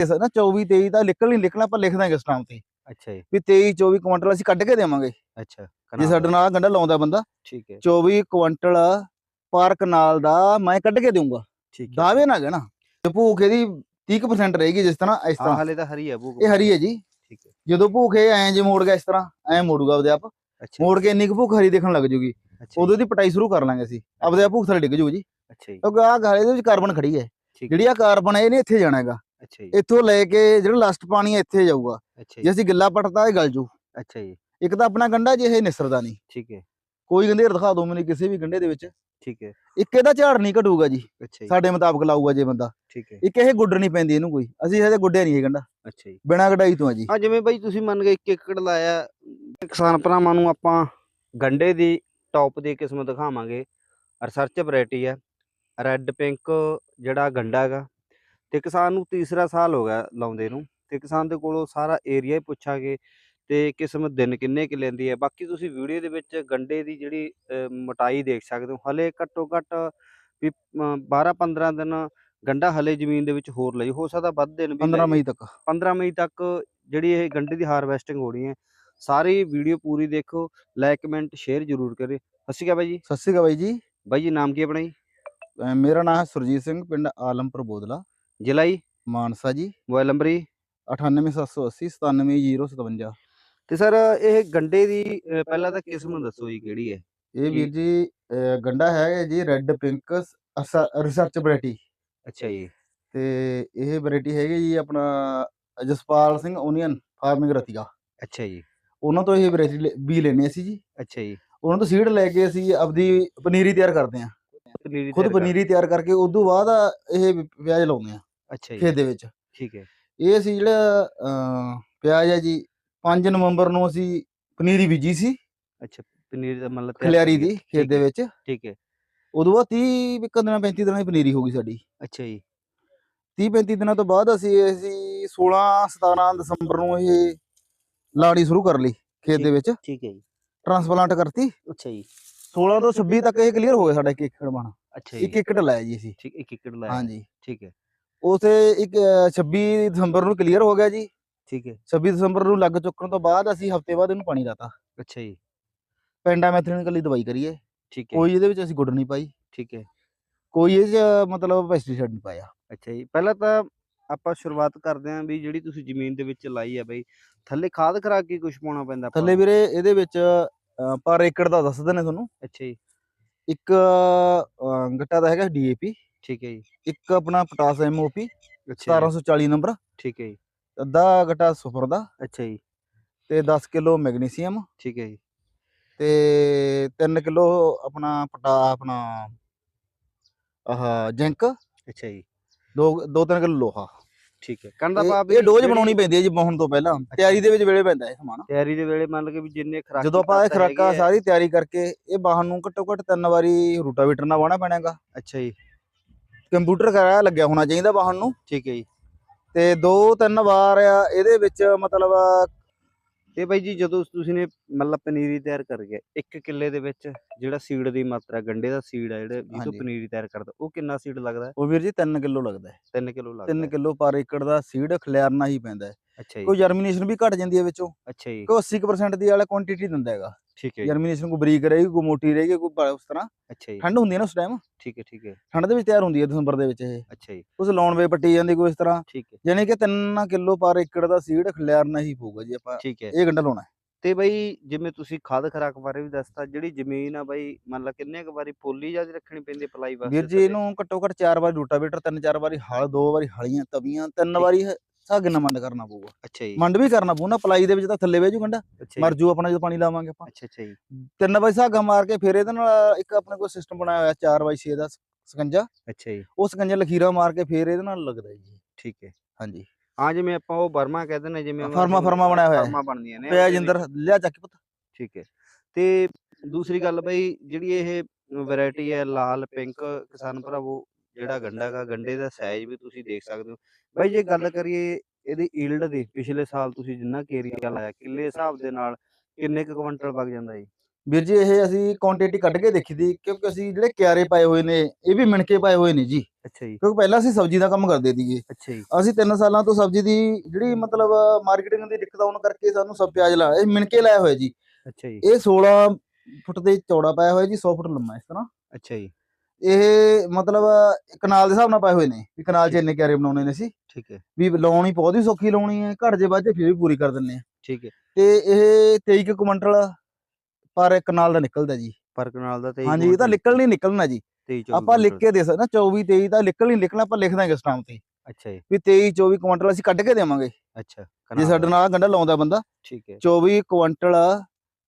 ਇਸ ਨਾ 24 23 ਤਾਂ ਨਿਕਲ ਨਹੀਂ ਨਿਕਲਣਾ ਆਪਾਂ ਲਿਖ ਦਾਂਗੇ ਸਟਾਮ ਤੇ। ਅੱਛਾ ਜੀ। ਵੀ 23 24 ਕੁਇੰਟਲ ਅਸੀਂ ਕੱਢ ਕੇ ਦੇਵਾਂਗੇ। ਅੱਛਾ ਜੇ ਸਾਡੇ ਨਾਲ ਗੰਡਾ ਲਾਉਂਦਾ ਬੰਦਾ ਠੀਕ ਹੈ। 24 ਕੁਇੰਟਲ ਪਰ ਕਨਾਲ ਦਾ ਮੈਂ ਕੱਢ ਕੇ ਦੇਵਾਂਗਾ ਠੀਕ ਹੈ। ਦਾਅਵੇ ਨਾ ਕਹਿਣਾ ਤੇ ਭੂਖ ਇਹਦੀ 30% ਰਹੇਗੀ ਜਿਸ ਤਰ੍ਹਾਂ ਇਸ ਹਾਂ ਤਰ੍ਹਾਂ। ਹਲੇ ਤਾਂ ਹਰੀ ਹੈ ਭੂਖ। ਇਹ ਹਰੀ ਹੈ ਜੀ। ਠੀਕ ਹੈ। ਜਦੋਂ ਭੂਖ ਇਹ ਐਂ ਜੇ ਮੋੜ ਗਿਆ ਇਸ ਤਰ੍ਹਾਂ ਐਂ ਮੋੜੂਗਾ ਆਪਦੇ ਆਪ। ਮੋੜ ਕੇ ਇੰਨੀ ਕੁ ਭੁੱਖ ਹਰੀ ਦੇਖਣ ਲੱਗ ਜੂਗੀ। ਉਦੋਂ ਦੀ ਪਟਾਈ ਸ਼ੁਰੂ ਕਰ ਲਾਂਗੇ ਅਸੀਂ। ਆਪਦੇ ਆਪ ਭੁੱਖ ਥੱਲੇ ਡਿੱਗ ਜੂ ਜੀ। ਅੱਛਾ ਜੀ। ਕਿਉਂਕਿ ਆਹ ਗਾਲੇ ਦੇ ਵਿੱਚ ਕਾਰਬਨ ਖੜੀ ਹੈ। ਜਿਹੜੀ ਆ ਕਾਰਬਨ ਹੈ ਇਹਨੇ ਇੱਥੇ ਜਾਣਾ ਹੈਗਾ। ਅੱਛਾ ਜੀ। ਇੱਥੋਂ ਲੈ ਕੇ ਜਿਹੜਾ ਲਾਸਟ ਪਾਣੀ ਹੈ ਇੱਥੇ ਜਾਊਗਾ। ਅੱਛਾ ਜੇ। ਅਸੀਂ ਗਿੱਲਾ ਪਟਦਾ ਇਹ ਗਲ ਜੂ। ਅੱਛਾ ਜੀ। ਇੱਕ ਤਾਂ ਆਪਣਾ ਗੰਡਾ ਜੇ ਇਹ ਨਿਸਰਦਾ ਨਹੀਂ। ਠੀਕ ਹੈ। ਕੋਈ ਗੰਢੇਰ ਦਿਖਾ ਦੋ ਮੈਨੂੰ ਕਿਸੇ ਵੀ ਗੰਢੇ ਦੇ ਵਿੱਚ। ਠੀਕ ਹੈ। ਇੱਕ ਇਹਦਾ ਝਾੜ ਨਹੀਂ ਘਟੂਗਾ ਜੀ। ਅੱਛਾ ਜੀ। ਸਾਡੇ ਮੁਤਾਬਕ ਲਾਊਗਾ ਜੇ ਬੰਦਾ। ਠੀਕ ਹੈ। ਇੱਕ ਇਹ ਗੁੱਡ ਨਹੀਂ ਪੈਂਦੀ ਇਹਨੂੰ ਕੋਈ। ਅਸੀਂ ਇਹਦੇ ਗੁੱਡਿਆ ਨਹੀਂ ਇਹ ਗੰਡਾ ਅੱਛਾ ਜੀ। ਬਿਨਾਂ ਗਡਾਈ ਤੋਂ ਆ ਜੀ। ਹਾਂ ਜਿਵੇਂ ਬਾਈ ਤੁਸੀਂ ਮੰਨ ਗਏ 1 ਏਕੜ ਲਾਇਆ। ਕਿਸਾਨ ਭਰਾਵਾਂ ਨੂੰ ਆਪਾਂ ਗੰਡੇ ਦੀ ਟੌਪ ਦੀ ਕਿਸਮ ਦਿਖਾਵਾਂਗੇ। ਰਿਸਰਚ ਵੈਰਾਈਟੀ ਹੈ। ਰੈੱਡ ਪਿੰਕ ਜਿਹੜਾ ਗੰਡਾ ਹੈਗਾ। ਤੇ ਕਿਸਾਨ ਨੂੰ ਤੀਸਰਾ ਸਾਲ ਹੋ ਗਿਆ ਲਾਉਂਦੇ ਨੂੰ ਤੇ ਕਿਸਾਨ ਦੇ ਕੋਲੋਂ ਸਾਰਾ ਏਰੀਆ ਹੀ ਪੁੱਛਾਂਗੇ ਤੇ ਕਿਸਮ ਦਿਨ ਕਿੰਨੇ ਕਿ ਲੈਂਦੀ ਹੈ। ਬਾਕੀ ਤੁਸੀਂ ਵੀਡੀਓ ਦੇ ਵਿੱਚ ਗੰਡੇ ਦੀ ਜਿਹੜੀ ਮੋਟਾਈ ਦੇਖ ਸਕਦੇ ਹੋ। ਹਲੇ ਘੱਟੋ ਘੱਟ ਵੀ 12 15 ਦਿਨ ਗੰਡਾ ਹਲੇ ਜ਼ਮੀਨ ਦੇ ਵਿੱਚ ਹੋਰ ਲਈ। ਹੋ ਸਕਦਾ ਵੱਧ ਦਿਨ ਵੀ 15 ਲਈਏ। ਮਈ ਤੱਕ। 15 ਮਈ ਤੱਕ ਜਿਹੜੀ ਇਹ ਗੰਡੇ ਦੀ ਹਾਰਵੈਸਟਿੰਗ ਹੋਣੀ ਹੈ। ਸਾਰੀ ਵੀਡੀਓ ਪੂਰੀ ਦੇਖੋ ਲਾਈਕ ਕਮੈਂਟ ਸ਼ੇਅਰ ਜ਼ਰੂਰ ਕਰਿਓ। ਸਤਿ ਸ਼੍ਰੀ ਅਕਾਲ ਬਾਈ ਜੀ। ਸਤਿ ਸ਼੍ਰੀ ਅਕਾਲ ਬਾਈ ਜੀ। ਬਾਈ ਜੀ ਨਾਮ ਕੀ ਆਪਣਾ ਜੀ? ਮੇਰਾ ਨਾਮ ਹੈ ਸੁਰਜੀਤ ਸਿੰਘ ਪਿੰਡ ਆਲਮਪੁਰ ਬੋਦਲਾ। ਜ਼ਿਲ੍ਹਾ ਜੀ ਮਾਨਸਾ ਜੀ। ਮੋਬਾਈਲ ਨੰਬਰ ਜੀ? 98780 97057 ਤੇ ਸਰ ਇਹ ਗੰਡੇ ਦੀ ਅਹ, ਪਹਿਲਾਂ ਤਾਂ ਕਿਸਮ ਦੱਸੋ ਜੀ ਕਿਹੜੀ ਹੈ? ਇਹ। ਵੀਰ ਜੀ ਅਹ ਗੰਡਾ ਹੈ ਜੀ ਰੈੱਡ ਪਿੰਕ ਰਿਸਰਚ ਵੈਰਾਈਟੀ। ਅੱਛਾ ਜੀ। ਤੇ ਇਹ ਵੈਰਾਈਟੀ ਹੈਗੀ ਜੀ ਆਪਣਾ ਜਸਪਾਲ ਸਿੰਘ ਓਨੀਅਨ ਫਾਰਮਿੰਗ ਰਤੀਆ। ਅੱਛਾ ਜੀ। ਉਹਨਾਂ ਤੋਂ ਇਹ ਵੈਰਾਈਟੀ ਵੀ ਲੈਣੀ ਅਸੀਂ ਜੀ। ਅੱਛਾ ਜੀ। ਉਹਨਾਂ ਤੋਂ ਸੀਡ ਲੈ ਕੇ ਅਸੀਂ ਆਪਦੀ ਪਨੀਰੀ ਤਿਆਰ ਕਰਦੇ ਹਾਂ। ਖੁਦ ਪਨੀਰੀ ਤਿਆਰ ਕਰਕੇ ਉਸ ਤੋਂ ਬਾਅਦ ਇਹ ਪਿਆਜ਼ ਲਾਉਂਦੇ ਆ ਅੱਛਾ ਜੀ ਖੇਤ ਦੇ ਵਿੱਚ। ਠੀਕ ਹੈ। ਇਹ ਅਸੀਂ ਜਿਹੜਾ ਪਿਆਜ਼ ਹੈ ਜੀ 5 ਨਵੰਬਰ ਨੂੰ ਅਸੀਂ ਪਨੀਰੀ ਬੀਜੀ ਸੀ। ਅੱਛਾ ਪਨੀਰੀ ਦਾ ਮਤਲਬ ਖਲਿਆਰੀ। ਦੀ ਖੇਤ ਦੇ ਵਿੱਚ। ਠੀਕ ਹੈ। ਉਦੋਂ ਬਾਅਦ 30 ਇੱਕ ਦਿਨਾਂ 35 ਦਿਨਾਂ ਦੀ ਪਨੀਰੀ ਹੋ ਗਈ ਸਾਡੀ। ਅੱਛਾ ਜੀ। 30 35 ਦਿਨਾਂ ਤੋਂ ਬਾਅਦ ਅਸੀਂ ਅਸੀਂ 16 17 ਦਸੰਬਰ ਨੂੰ ਇਹ ਲਾੜੀ ਸ਼ੁਰੂ ਕਰ ਲਈ ਖੇਤ ਦੇ ਵਿੱਚ। ਠੀਕ ਹੈ ਜੀ। ਟ੍ਰਾਂਸਪਲਾਂਟ ਕਰਤੀ। ਅੱਛਾ ਜੀ। 16 ਤੋਂ 26 ਤੱਕ ਇਹ ਕਲੀਅਰ ਹੋ ਗਿਆ ਸਾਡਾ ਇੱਕ ਏਕੜ ਬਣਾ। ਅੱਛਾ ਜੀ। ਇੱਕ ਏਕੜ ਲਾਇਆ ਜੀ ਅਸੀਂ। ਠੀਕ ਇੱਕ ਏਕੜ ਲਾਇਆ। ਹਾਂਜੀ। ਠੀਕ ਹੈ। ਉਥੇ ਇੱਕ ਅਹ, 26 ਦਸੰਬਰ ਨੂੰ ਕਲੀਅਰ ਹੋ ਗਿਆ ਜੀ। ਠੀਕ ਹੈ। 26 ਦਸੰਬਰ ਨੂੰ ਲੱਗ ਚੁੱਕਣ ਤੋਂ ਬਾਅਦ ਅਸੀਂ ਹਫ਼ਤੇ ਬਾਅਦ ਇਹਨੂੰ ਪਾਣੀ ਲਾਤਾ। ਅੱਛਾ ਜੀ। ਪੈਂਡਾਮੈਥ੍ਰਿਨ ਕੱਲੀ ਦਵਾਈ ਕਰੀਏ। ਠੀਕ ਹੈ। ਕੋਈ ਇਹਦੇ ਵਿੱਚ ਅਸੀਂ ਗੁੱਡ ਨਹੀਂ ਪਾਈ। ਠੀਕ ਹੈ। ਕੋਈ ਇਹ ਮਤਲਬ ਪੈਸਟੀਸਾਈਡ ਨਹੀਂ ਪਾਇਆ। ਅੱਛਾ ਜੀ। ਪਹਿਲਾਂ ਤਾਂ ਆਪਾਂ ਸ਼ੁਰੂਆਤ ਕਰਦੇ ਆਂ ਵੀ ਜਿਹੜੀ ਤੁਸੀਂ ਜ਼ਮੀਨ ਦੇ ਵਿੱਚ ਲਾਈ ਆ ਬਈ ਥੱਲੇ ਖਾਦ ਖਰਾ ਕੀ ਕੁਝ ਪਾਉਣਾ ਪੈਂਦਾ ਥੱਲੇ? ਵੀਰੇ ਇਹਦੇ ਵਿੱਚ ਪਰ ਏਕੜ ਦਾ ਦੱਸ ਦਿੰਦੇ ਤੁਹਾਨੂੰ। ਅੱਛਾ ਜੀ। ਇੱਕ ਗੱਟਾ ਦਾ ਹੈਗਾ ਡੀਏਪੀ ਠੀਕ ਹੈ ਜੀ। ਇੱਕ ਆਪਣਾ ਪੋਟਾਸ ਐਮਓਪੀ ਅੱਛਾ ਜੀ, 1740 ਨੰਬਰ। ਠੀਕ ਹੈ ਜੀ। ਅੱਧਾ ਗੱਟਾ ਸੁਪਰ ਦਾ। ਅੱਛਾ ਜੀ। ਤੇ 10 ਕਿਲੋ ਮੈਗਨੀਸੀਅਮ। ਠੀਕ ਹੈ ਜੀ। ਤੇ 3 ਕਿਲੋ ਆਪਣਾ ਪਟਾ ਆਪਣਾ ਆਹ ਜਿੰਕ। ਅੱਛਾ ਜੀ। ਦੋ ਦੋ ਤਿੰਨ ਕਿਲੋ ਲੋਹਾ। ਠੀਕ ਹੈ। ਇਹ- ਭਾਵ ਇਹ ਡੋਜ਼ ਬਣਾਉਣੀ ਪੈਂਦੀ ਹੈ ਜੀ ਬਹੁਣ ਤੋਂ ਪਹਿਲਾਂ। ਤਿਆਰੀ ਦੇ ਵਿੱਚ ਵੇਲੇ ਪੈਂਦਾ ਇਹ ਸਮਾਨ। ਤਿਆਰੀ ਦੇ ਵੇਲੇ ਮੰਨ ਲਓ ਕਿ ਵੀ ਜਿੰਨੇ ਖਰਾਕ ਜਦੋਂ ਆਪਾਂ ਇਹ ਖਰਾਕਾ ਸਾਰੀ ਤਿਆਰੀ ਕਰਕੇ ਇਹ ਬਾਹਨ ਨੂੰ ਘੱਟੋ ਘੱਟ ਤਿੰਨ ਵਾਰੀ ਰੂਟਾਵੀਟਰ ਨਾਲ ਵਾਹਣਾ ਪੈਣਾਗਾ। ਅੱਛਾ ਜੀ। ਕੰਪਿਊਟਰ ਕਰਾਇਆ ਲੱਗਿਆ ਹੋਣਾ ਚਾਹੀਦਾ ਬਾਹਨ ਨੂੰ। ਠੀਕ ਹੈ ਜੀ। ਤੇ ਦੋ ਤਿੰਨ ਵਾਰ ਆ ਇਹਦੇ ਵਿੱਚ ਮਤਲਬ ਤੇ ਬਾਈ ਜੀ ਜਦੋਂ ਤੁਸੀਂ ਨੇ ਮਤਲਬ ਪਨੀਰੀ ਤਿਆਰ ਕਰ ਗਏ ਇੱਕ ਕਿੱਲੇ ਦੇ ਵਿੱਚ ਜਿਹੜਾ ਸੀਡ ਦੀ ਮਾਤਰਾ ਗੰਡੇ ਦਾ ਸੀਡ ਆ ਜਿਹੜੇ ਜਿਸ ਤੋਂ ਹਾਂਜੀ। ਪਨੀਰੀ ਤਿਆਰ ਕਰਦਾ ਉਹ ਕਿੰਨਾ ਸੀਡ ਲੱਗਦਾ? ਉਹ ਵੀਰ ਜੀ 3 ਕਿਲੋ ਲੱਗਦਾ ਹੈ। 3 ਕਿਲੋ ਲੱਗਦਾ 3 ਹੈ। ਕਿਲੋ ਪਰ ਏਕੜ ਦਾ ਸੀਡ ਖਿਲਾਰਨਾ ਹੀ ਪੈਂਦਾ ਅੱਛਾ ਜੀ। ਕੋਈ ਜਰਮੀਨੇਸ਼ਨ ਵੀ ਘਟ ਜਾਂਦੀ ਹੈ ਵਿੱਚੋਂ। ਅੱਛਾ ਜੀ। ਕੋਈ 80% ਦੀ ਵਾਲਾ ਕੁਆਂਟੀਟੀ ਦਿੰਦਾ ਹੈਗਾ। ਠੀਕ ਹੈ ਜਰਮੀਨੇਸ਼ਨ ਕੋਈ ਬਰੀਕ ਰਹੇਗੀ ਕੋਈ ਮੋਟੀ ਰਹੇਗੀ ਬ- ਉਸ ਤਰ੍ਹਾਂ ਅੱਛਾ ਜੀ। ਠੰਡ ਹੁੰਦੀ ਹੈ ਨਾ ਉਸ ਟਾਈਮ ਠੀਕ ਹੈ ਠੀਕ ਹੈ। ਠੰਡ ਦੇ ਵਿੱਚ ਤਿਆਰ ਹੁੰਦੀ ਹੈ ਦਸੰਬਰ ਦੇ ਵਿੱਚ ਇਹ। ਅੱਛਾ ਜੀ। ਉਸ ਲਾਉਣ ਵੇ ਪੱਟੀ ਜਾਂਦੀ ਕੋਈ ਇਸ ਤਰ੍ਹਾਂ। ਠੀਕ ਹੈ। ਯਾਨੀ ਕਿ 3 ਕਿਲੋ ਪਰ ਏਕੜ ਦਾ ਸੀਡ ਖਿਲਾਰਨਾ ਹੀ ਪਊਗਾ ਜੀ ਆਪਾਂ। ਠੀਕ ਹੈ। ਇਹ ਗੰਡਾ ਲਾਉਣਾ ਹੈ। ਤੇ ਬਈ ਜਿਵੇਂ ਤੁਸੀਂ ਖਾਦ ਖਰਾਕ ਬਾਰੇ ਵੀ ਦੱਸਤਾ ਜਿਹੜੀ ਜ਼ਮੀਨ ਆ ਬਈ ਮੰਨ ਲਾ ਕਿੰਨੇ ਕੁ ਵਾਰੀ ਪੋਲੀ ਜਾਂ ਰੱਖਣੀ ਪੈਂਦੀ ਪਲਾਈ ਵਾਸਤੇ ਵੀਰ ਜੀ? ਇਹਨੂੰ ਘੱਟੋ ਘੱਟ ਚਾਰ ਵਾਰੀ ਰੂਟਾਵੇਟਰ ਤਿੰਨ ਚਾਰ ਵਾਰੀ ਹਲ ਦੋ ਵਾਰੀ ਹਲੀਆਂ ਤਵੀਆਂ ਤਿੰਨ। ਵਾਰੀ ਸਾਗ ਨਾਲ ਮੰਡ ਕਰਨਾ ਪਊਗਾ? ਅੱਛਾ ਜੀ। ਮੰਡ ਵੀ ਕਰਨਾ ਪਊ ਨਾ ਪਲਾਈ ਦੇ ਵਿੱਚ ਤਾਂ ਥੱਲੇ ਬਹਿ ਜੂ ਗੰਡਾ ਮਰ ਜੀ ਆਪਣਾ ਜਦੋਂ ਪਾਣੀ ਲਾਵਾਂਗੇ ਆਪਾਂ। ਅੱਛਾ ਅੱਛਾ ਜੀ। ਤਿੰਨ ਵਾਰੀ ਸਾਗਾ ਮਾਰ ਕੇ ਫਿਰ ਇਹਦੇ ਨਾਲ ਇੱਕ ਆਪਣੇ ਕੋਲ ਸਿਸਟਮ ਬਣਾਇਆ ਹੋਇਆ 4 ਬਾਈ 6 ਦਾ ਸਕੰਜਾ। ਅੱਛਾ ਜੀ। ਉਹ ਸਕੰਜਾ ਲਖੀਰਾ ਮਾਰ ਕੇ ਫਿਰ ਇਹਦੇ ਨਾਲ ਲੱਗਦਾ ਜੀ। ਠੀਕ ਹੈ। ਹਾਂਜੀ। ਹਾਂ ਜਿਵੇਂ ਆਪਾਂ ਉਹ ਬਰਮਾ ਕਹਿੰਦੇ ਨੇ ਜਿਵੇਂ ਫਰਮਾ- ਫਰਮਾ ਬਣਾਇਆ ਹੋਇਆ। ਫਰਮਾ ਬਣਦੀਆਂ ਨੇ ਪਿਆ ਜਿੰਦਰ ਲਿਆ ਚੱਕ ਪੁੱਤ। ਠੀਕ ਹੈ। ਤੇ ਦੂਸਰੀ ਗੱਲ ਬਈ ਜਿਹੜੀ ਇਹ ਵੈਰਾਈਟੀ ਹੈ ਲਾਲ ਪਿੰਕ ਕਿਸਾਨ ਭਰਾਵੋ ਜਿਹੜਾ ਗੰਡਾ ਹੈਗਾ ਗੰਡੇ ਦਾ ਸਾਈਜ਼ ਵੀ ਤੁਸੀਂ ਦੇਖ ਸਕਦੇ ਹੋ। ਬਈ ਜੇ ਗੱਲ ਕਰੀਏ ਇਹਦੀ ਈਲਡ ਦੀ ਪਿਛਲੇ ਸਾਲ ਤੁਸੀਂ ਜਿੰਨਾ ਏਰੀਆ ਲਾਇਆ ਕਿੱਲੇ ਹਿਸਾਬ ਦੇ ਨਾਲ ਕਿੰਨੇ ਕੁ ਕੁਇੰਟਲ ਵਗ ਜਾਂਦਾ ਜੀ? ਵੀਰ ਜੀ ਇਹ ਅਸੀਂ ਕੁਆਂਟੀਟੀ ਕੱਢ ਕੇ ਦੇਖੀ ਦੀ ਕਿਉਂਕਿ ਅਸੀਂ ਜਿਹੜੇ ਕਿਆਰੇ ਪਾਏ ਹੋਏ ਨੇ ਇਹ ਵੀ ਮਿਣਕੇ ਪਾਏ ਹੋਏ ਨੇ ਜੀ। ਅੱਛਾ ਜੀ। ਕਿਉਂਕਿ ਪਹਿਲਾਂ ਅਸੀਂ ਸਬਜ਼ੀ ਦਾ ਕੰਮ ਕਰਦੇ ਸੀਗੇ। ਅੱਛਾ ਜੀ। ਅਸੀਂ 3 ਸਾਲਾਂ ਤੋਂ ਸਬਜ਼ੀ ਦੀ ਜਿਹੜੀ ਮਤਲਬ ਮਾਰਕੀਟਿੰਗ ਦੀ ਦਿੱਕਤ ਆਉਣ ਕਰਕੇ ਸਾਨੂੰ ਸਭ ਪਿਆਜ਼ ਲਾ ਇਹ ਮਿਣਕੇ ਲਾਇਆ ਹੋਇਆ ਜੀ। ਅੱਛਾ ਜੀ। ਇਹ 16 ਫੁੱਟ ਦੇ ਚੌੜਾ ਪਾਇਆ ਹੋਇਆ ਜੀ 100 ਫੁੱਟ ਲੰਮਾ ਇਸ ਤਰ੍ਹਾਂ। ਅੱਛਾ ਜੀ। ਇਹ ਮਤਲਬ ਕਨਾਲ ਦੇ ਹਿਸਾਬ ਨਾਲ ਪਾਏ ਹੋਏ ਨੇ ਵੀ ਕਨਾਲ 'ਚ ਇੰਨੇ ਕਿਆਰੇ ਬਣਾਉਣੇ ਨੇ ਅਸੀਂ। ਠੀਕ ਹੈ। ਵੀ ਲਾਉਣੀ ਬਹੁਤ ਹੀ ਸੌਖੀ ਲਾਉਣੀ ਹੈ ਘੱਟ ਜੇ ਜੇ ਫਿਰ ਵੀ ਪੂਰੀ ਕਰ ਦਿੰਨੇ ਆ ਠੀਕ ਹੈ। ਤੇ ਇਹ 23 ਕੁ ਕੁਇੰਟਲ ਪਰ ਕਨਾਲ ਦਾ ਨਿਕਲਦਾ ਜੀ। ਪਰ ਕਨਾਲ ਦਾ ਤੇ ਹਾਂਜੀ ਇਹ ਤਾਂ ਨਿਕਲ ਨਹੀਂ ਨਿਕਲਣਾ ਜੀ। 23 ਆਪਾਂ ਲਿਖ ਕੇ ਦੇ ਸਕਦੇ ਨਾ 24 23 ਤਾਂ ਨਿਕਲ ਨਹੀਂ ਨਿਕਲਣਾ ਆਪਾਂ ਲਿਖ ਦਾਂਗੇ ਸਟਾਮ ਤੇ। ਅੱਛਾ ਜੀ। ਵੀ 23 24 ਕੁਇੰਟਲ ਅਸੀਂ ਕੱਢ ਕੇ ਦੇਵਾਂਗੇ। ਅੱਛਾ ਜੇ ਸਾਡੇ ਦਾ, ਨਾਲ ਗੰਡਾ ਲਾਉਂਦਾ ਬੰਦਾ ਠੀਕ ਹੈ। 24 ਕੁਇੰਟਲ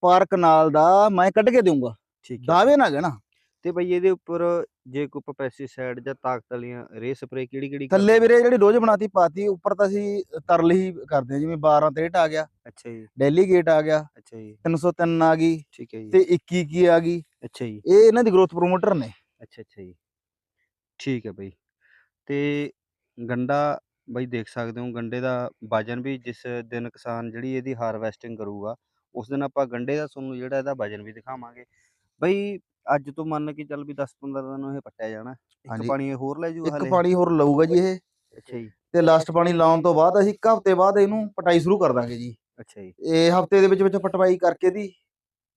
ਪਰ ਕਨਾਲ ਦਾ ਮੈਂ ਕੱਢ ਕੇ ਦੇਵਾਂਗਾ ਠੀਕ ਹੈ। ਦਾਅਵੇ ਨਾ ਕਹਿਣਾ ਤੇ ਬਈ ਇਹਦੇ ਉੱਪਰ ਜੇ ਕੋਈ ਪੈਸਟੀਸਾਈਡ ਜਾਂ ਤਾਕਤ ਵਾਲੀਆਂ ਰੇ ਸਪਰੇ ਕਿਹੜੀ ਕਿਹੜੀ ਥੱਲੇ ਵੀਰੇ ਜਿਹੜੀ ਡੋਜ਼ ਬਣਾਤੀ ਪਾਤੀ ਉੱਪਰ ਤਾਂ ਅਸੀਂ ਤਰਲ ਹੀ ਕਰਦੇ ਜਿਵੇਂ 12 63 ਆ ਗਿਆ। ਅੱਛਾ ਜੀ। ਡੈਲੀ ਗੇਟ ਆ ਗਿਆ। ਅੱਛਾ ਜੀ। 303 ਆ ਗਈ ਠੀਕ ਹੈ ਜੀ। ਤੇ 21 ਕੀ ਆ ਗਈ। ਅੱਛਾ ਜੀ। ਇਹ ਇਹਨਾਂ ਦੀ ਗਰੋਥ ਪ੍ਰੋਮੋਟਰ ਨੇ। ਅੱਛਾ ਅੱਛਾ ਜੀ। ਠੀਕ ਹੈ ਬਈ। ਤੇ ਗੰਡਾ ਬਈ ਦੇਖ ਸਕਦੇ ਹੋ ਗੰਡੇ ਦਾ ਵਜਨ ਵੀ ਜਿਸ ਦਿਨ ਕਿਸਾਨ ਜਿਹੜੀ ਇਹਦੀ ਹਾਰਵੈਸਟਿੰਗ ਕਰੂਗਾ ਉਸ ਦਿਨ ਆਪਾਂ ਗੰਡੇ ਦਾ ਤੁਹਾਨੂੰ ਜਿਹੜਾ ਇਹਦਾ ਵਜਨ ਵੀ ਦਿਖਾਵਾਂਗੇ। ਬਈ ਅੱਜ ਤੋਂ ਮੰਨ ਕੇ ਚੱਲ ਵੀ 10-15 ਦਿਨ ਨੂੰ ਇਹ ਪੱਟਿਆ ਜਾਣਾ ਇੱਕ ਹਾਂਜੀ। ਪਾਣੀ ਹੋਰ ਲੈ ਜੂਗਾ ਇੱਕ ਪਾਣੀ ਹੋਰ ਲਊਗਾ ਜੀ ਇਹ। ਅੱਛਾ ਜੀ। ਤੇ ਲਾਸਟ ਪਾਣੀ ਲਾਉਣ ਤੋਂ ਬਾਅਦ ਅਸੀਂ ਇੱਕ ਹਫ਼ਤੇ ਬਾਅਦ ਇਹਨੂੰ ਪਟਾਈ ਸ਼ੁਰੂ ਕਰ ਦਾਂਗੇ ਜੀ। ਅੱਛਾ ਜੀ। ਇਹ ਹਫ਼ਤੇ ਦੇ ਵਿੱਚ ਵਿੱਚ ਪਟਵਾਈ ਕਰਕੇ ਦੀ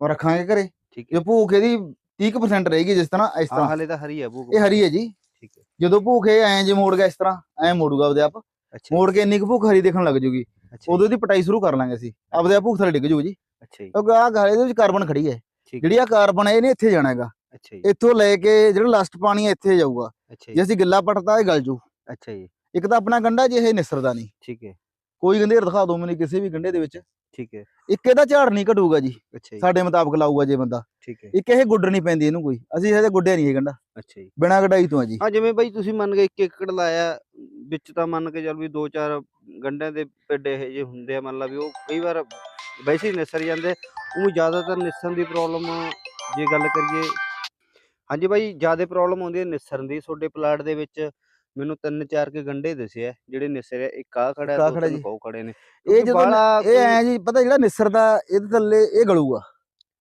ਰੱਖਾਂਗੇ ਘਰੇ। ਠੀਕ ਹੈ। ਜੇ ਭੂਖ ਇਹਦੀ 30% ਰਹੇਗੀ ਜਿਸ ਤਰ੍ਹਾਂ ਇਸ ਹਾਂ ਤਰ੍ਹਾਂ। ਹਲੇ ਤਾਂ ਹਰੀ ਹੈ ਭੂਖ ਇਹ ਹਰੀ ਹੈ ਜੀ। ਠੀਕ ਹੈ। ਜਦੋਂ ਭੂਖ ਇਹ ਐਂ ਜੇ ਮੋੜ ਗਿਆ ਇਸ ਤਰ੍ਹਾਂ ਐਂ ਮੋੜੂਗਾ ਆਪਦੇ ਆਪ। ਅੱਛਾ ਮੋੜ ਕੇ ਇੰਨੀ ਕੁ ਭੂਖ ਹਰੀ ਦੇਖਣ ਲੱਗ ਜੂਗੀ। ਅੱਛਾ ਉਦੋਂ ਦੀ ਪਟਾਈ ਸ਼ੁਰੂ ਕਰ ਲਾਂਗੇ ਅਸੀਂ। ਆਪਦੇ ਆਪ ਭੂਖ ਥੱਲੇ ਡਿੱਗ ਜੂ ਜੀ। ਅੱਛਾ ਜੀ। ਕਿਉਂਕਿ ਆਹ ਗਾਲੇ ਦੇ ਵਿੱਚ ਕਾਰਬਨ ਖੜੀ ਹੈ। ਜਿਹੜੀ ਆ ਕਾਰਬਨ ਹੈ ਇਹਨੇ ਇੱਥੇ ਜਾਣਾ ਹੈਗਾ। ਅੱਛਾ ਜੀ। ਇੱਥੋਂ ਲੈ ਕੇ ਜਿਹੜਾ ਲਾਸਟ ਪਾਣੀ ਹੈ ਇੱਥੇ ਜਾਊਗਾ। ਅੱਛਾ ਜੇ ਜੀ। ਅਸੀਂ ਗਿੱਲਾ ਪਟਦਾ ਇਹ ਗਲ ਜੂ। ਅੱਛਾ ਜੀ। ਇੱਕ ਤਾਂ ਆਪਣਾ ਗੰਡਾ ਜੇ ਇਹ ਨਿਸਰਦਾ ਨਹੀਂ। ਠੀਕ ਹੈ। ਕੋਈ ਗੰਢੇਰ ਦਿਖਾ ਦਿਓ ਮੈਨੂੰ ਕਿਸੇ ਵੀ ਗੰਢੇ ਦੇ ਵਿੱਚ। ਠੀਕ ਹੈ। ਇੱਕ ਇਹਦਾ ਝਾੜ ਨਹੀਂ ਘਟੂਗਾ ਜੀ। ਅੱਛਾ ਜੀ। ਸਾਡੇ ਮੁਤਾਬਕ ਲਾਊਗਾ ਜੇ ਬੰਦਾ। ਠੀਕ ਹੈ। ਇੱਕ ਇਹ ਗੁੱਡ ਨਹੀਂ ਪੈਂਦੀ ਇਹਨੂੰ ਕੋਈ। ਅਸੀਂ ਇਹਦੇ ਗੁੱਡਿਆ ਨਹੀਂ ਇਹ ਗੰਡਾ ਅੱਛਾ ਜੀ। ਬਿਨਾਂ ਗਡਾਈ ਤੋਂ ਆ ਜੀ। ਹਾਂ ਜਿਵੇਂ ਬਾਈ ਤੁਸੀਂ ਮੰਨ ਕੇ ਇੱਕ ਏਕੜ ਲਾਇਆ ਵਿੱਚ ਤਾਂ ਮੰਨ ਕੇ ਚੱਲ ਵੀ ਦੋ ਚਾਰ ਗੰਢਿਆਂ ਦੇ ਪਿੰਡ ਇਹ ਜੇ ਹੁੰਦੇ ਆ ਮੰਨ ਲਾ ਵੀ ਉਹ ਕਈ ਵਾਰ ਵੈਸੇ ਹੀ ਨਿਸਰ ਜਾਂਦੇ। ਉਹ ਜ਼ਿਆਦਾਤਰ ਨਿਸਰਨ ਦੀ ਪ੍ਰੋਬਲਮ ਜੇ ਗੱਲ ਕਰੀਏ। ਹਾਂਜੀ ਬਾਈ ਜ਼ਿਆਦਾ ਪ੍ਰੋਬਲਮ ਆਉਂਦੀ ਹੈ ਨਿਸਰਨ ਦੀ। ਤੁਹਾਡੇ ਪਲਾਟ ਦੇ ਵਿੱਚ ਮੈਨੂੰ ਤਿੰਨ ਚਾਰ ਕੇ ਗੰਢੇ ਦਿਸੇ ਆ ਜਿਹੜੇ ਨਿਸਰਿਆ ਇੱਕ ਆ ਖੜਾ ਦੋ ਖੜਾ ਤਿੰਨ। ਪਾਉ ਖੜੇ ਨੇ। ਇਹ ਜਦੋਂ ਇਹ ਐ ਜੀ ਪਤਾ ਜਿਹੜਾ ਨਿਸਰਦਾ ਇਹਦੇ ਥੱਲੇ ਇਹ ਗਲੂਗਾ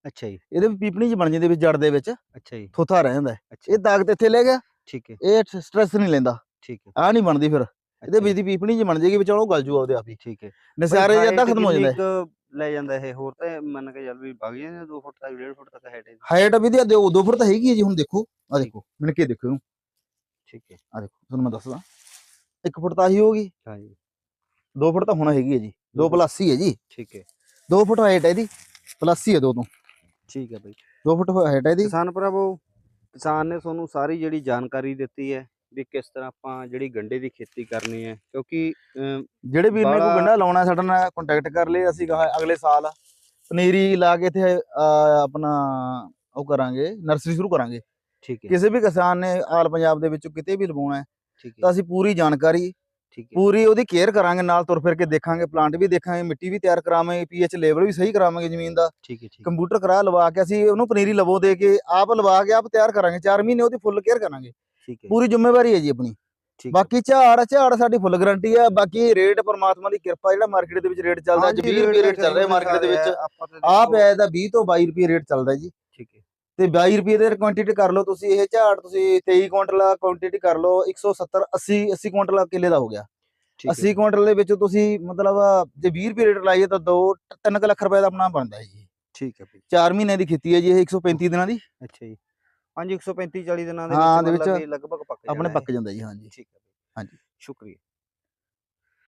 ਅੱਛਾ ਜੀ। ਇਹਦੇ ਵੀ ਪੀਪਣੀ ਚ ਬਣ ਜਾਂਦੀ ਵਿੱਚ ਜੜ ਦੇ ਵਿੱਚ। ਅੱਛਾ ਜੀ। ਥੋਥਾ ਰਹਿ ਜਾਂਦਾ। ਹੈ। ਅੱਛਾ ਇਹ ਤਾਕਤ ਇੱਥੇ ਲੈ ਗਿਆ। ਠੀਕ ਹੈ। ਇਹ ਸਟ੍ਰੈਸ ਨਹੀਂ ਲੈਂਦਾ। ਠੀਕ ਹੈ। ਆ ਨਹੀਂ ਬਣਦੀ ਫਿਰ। ਇਹਦੇ ਵਿੱਚ ਦੀ ਪੀਪਣੀ ਚ ਬਣ ਜਾਏਗੀ ਵਿੱਚ ਉਹ ਗਲ ਜੂ ਆਪਦੇ ਆਪ ਹੀ। ਠੀਕ ਹੈ। ਨਸਾਰੇ ਜਦਾਂ height ਖਤਮ ਹੋ ਜਾਂਦਾ ਲੈ ਜਾਂਦਾ ਇਹ ਹੋਰ ਤਾਂ ਮੰਨ ਕੇ ਚੱਲ ਵੀ ਵਗ ਜਾਂਦੇ 2 ਫੁੱਟ ਤੱਕ 1.5 ਫੁੱਟ ਤੱਕ ਹਾਈਟ ਹੈ ਹਾਈਟ ਵੀ ਦੀ ਦੋ ਫੁੱਟ ਤਾਂ ਹੈਗੀ ਹੈ ਜੀ ਹੁਣ ਦੇਖੋ। ਆ ਦੇਖੋ ਮਿਣ ਕੇ ਦੇਖੋ ਇਹਨੂੰ। ਠੀਕ ਹੈ। ਆ ਦੇਖੋ ਤੁਹਾਨੂੰ ਮੈਂ ਦੱਸਦਾ। 1 ਫੁੱਟ ਤਾਂ ਹੀ ਹੋਗੀ ਹਾਂਜੀ 2 ਫੁੱਟ ਤਾਂ ਹੋਣਾ ਹੈਗੀ ਹੈ ਜੀ। 2 ਪਲੱਸ ਹੀ। ਹੈ ਜੀ। ਠੀਕ ਹੈ। 2 ਫੁੱਟ ਹਾਈਟ ਹੈ ਇਹਦੀ ਪਲੱਸ ਹੀ ਹੈ 2 ਤੋਂ। ਠੀਕ ਹੈ ਬਾਈ। 2 ਫੁੱਟ ਹਾਈਟ ਹੈ ਇਹਦੀ। ਕਿਸਾਨ ਭਰਾਵੋ ਕਿਸਾਨ ਨੇ ਤੁਹਾਨੂੰ ਸਾਰੀ ਜਿਹੜੀ ਜਾਣਕਾਰੀ ਦਿੱਤੀ ਹੈ ਵੀ ਕਿਸ ਤਰ੍ਹਾਂ ਆਪਾਂ ਜਿਹੜੀ ਗੰਡੇ ਦੀ ਖੇਤੀ ਕਰਨੀ ਹੈ ਕਿਉਂਕਿ ਜਿਹੜੇ ਵੀਰ ਨੇ ਕੋਈ ਗੰਡਾ ਲਾਉਣਾ ਸਾਡੇ ਨਾਲ ਕੰਟੈਕਟ ਕਰ ਲਏ ਅਸੀਂ ਅਗਲੇ ਸਾਲ। ਪਨੀਰੀ ਲਾ ਕੇ ਇੱਥੇ ਆਪਣਾ ਉਹ ਕਰਾਂਗੇ ਨਰਸਰੀ ਸ਼ੁਰੂ ਕਰਾਂਗੇ। ਠੀਕ ਹੈ। ਕਿਸੇ ਵੀ ਕਿਸਾਨ ਨੇ ਆਲ ਪੰਜਾਬ ਦੇ ਵਿੱਚੋਂ ਕਿਤੇ ਵੀ ਲਵਾਉਣਾ ਹੈ ਠੀਕ ਤਾਂ ਅਸੀਂ ਪੂਰੀ ਜਾਣਕਾਰੀ ਠੀਕ ਹੈ। ਪੂਰੀ ਉਹਦੀ ਕੇਅਰ ਕਰਾਂਗੇ ਨਾਲ ਤੁਰ ਫਿਰ ਕੇ ਦੇਖਾਂਗੇ ਪਲਾਂਟ ਵੀ ਦੇਖਾਂਗੇ ਮਿੱਟੀ ਵੀ ਤਿਆਰ ਕਰਾਵਾਂਗੇ ਪੀਐਚ ਲੈਵਲ ਵੀ ਸਹੀ ਕਰਾਵਾਂਗੇ ਜ਼ਮੀਨ ਦਾ। ਠੀਕ ਹੈ ਠੀਕ ਕੰਪਿਊਟਰ ਕਰਾ ਲਵਾ ਕੇ ਅਸੀਂ ਉਹਨੂੰ ਪਨੀਰੀ ਲਵੋ ਦੇ ਕੇ ਆਪ ਲਵਾ ਕੇ ਆਪ ਤਿਆਰ ਕਰਾਂਗੇ 4 ਮਹੀਨੇ ਉਹਦੀ ਫੁੱਲ ਕੇਅਰ ਕਰਾਂਗੇ। ਠੀਕ ਹੈ ਪੂਰੀ ਜ਼ਿੰਮੇਵਾਰੀ ਹੈ ਜੀ ਆਪਣੀ। ਬਾਕੀ ਝਾੜ ਝਾੜ ਸਾਡੀ ਫੁੱਲ ਗਾਰੰਟੀ ਹੈ। ਬਾਕੀ ਰੇਟ ਪਰਮਾਤਮਾ ਦੀ ਕਿਰਪਾ ਜਿਹੜਾ ਮਾਰਕੀਟ ਦੇ ਵਿੱਚ ਰੇਟ ਚੱਲਦਾ ਅੱਜ ਹਾਂਜੀ, 20 ਰੁਪਏ ਰੇਟ ਚੱਲ ਰਿਹਾ ਮਾਰਕੀਟ ਦੇ ਵਿੱਚ। ਦੇਖੋ- ਪਿਆ ਇਹਦਾ 20 ਤੋਂ 22 ਰੁਪਏ ਰੇਟ ਚੱਲਦਾ ਜੀ। ਠੀਕ ਹੈ। ਤੇ 22 ਰੁਪਏ ਦੇ ਕੁਆਂਟੀਟੀ ਕਰ ਲਓ ਤੁਸੀਂ ਇਹ ਝਾੜ ਤੁਸੀਂ 23 ਕੁਇੰਟਲ ਕੁਆਂਟੀਟੀ ਕਰ ਲਓ 170 80 80 ਕੁਇੰਟਲ ਕਿੱਲੇ ਦਾ ਹੋ ਗਿਆ। ਠੀਕ ਹੈ। 80 ਕੁਇੰਟਲ ਦੇ ਵਿੱਚ ਤੁਸੀਂ ਮਤਲਬ ਜੇ 20 ਰੁਪਏ ਰੇਟ ਲਾਈਏ ਤਾਂ 2 3 ਲੱਖ ਰੁਪਏ ਦਾ ਆਪਣਾ ਬਣਦਾ ਹੈ ਜੀ। ਠੀਕ ਹੈ ਬਾਈ 4 ਮਹੀਨੇ ਦੀ ਖੇਤੀ ਹੈ ਜੀ ਇਹ 135 ਦਿਨਾਂ ਦੀ। ਅੱਛਾ ਜੀ। ਹਾਂਜੀ 135 40 ਦਿਨਾਂ ਦੇ ਹਾਂ, ਵਿੱਚ ਦੇ ਲਗਭਗ ਪੱਕ ਆਪਣੇ ਜਾਣਾ ਪੱਕ ਜਾਂਦਾ ਜੀ ਹਾਂਜੀ। ਠੀਕ ਹੈ ਬਾਈ ਹਾਂਜੀ। ਸ਼ੁਕਰੀਆ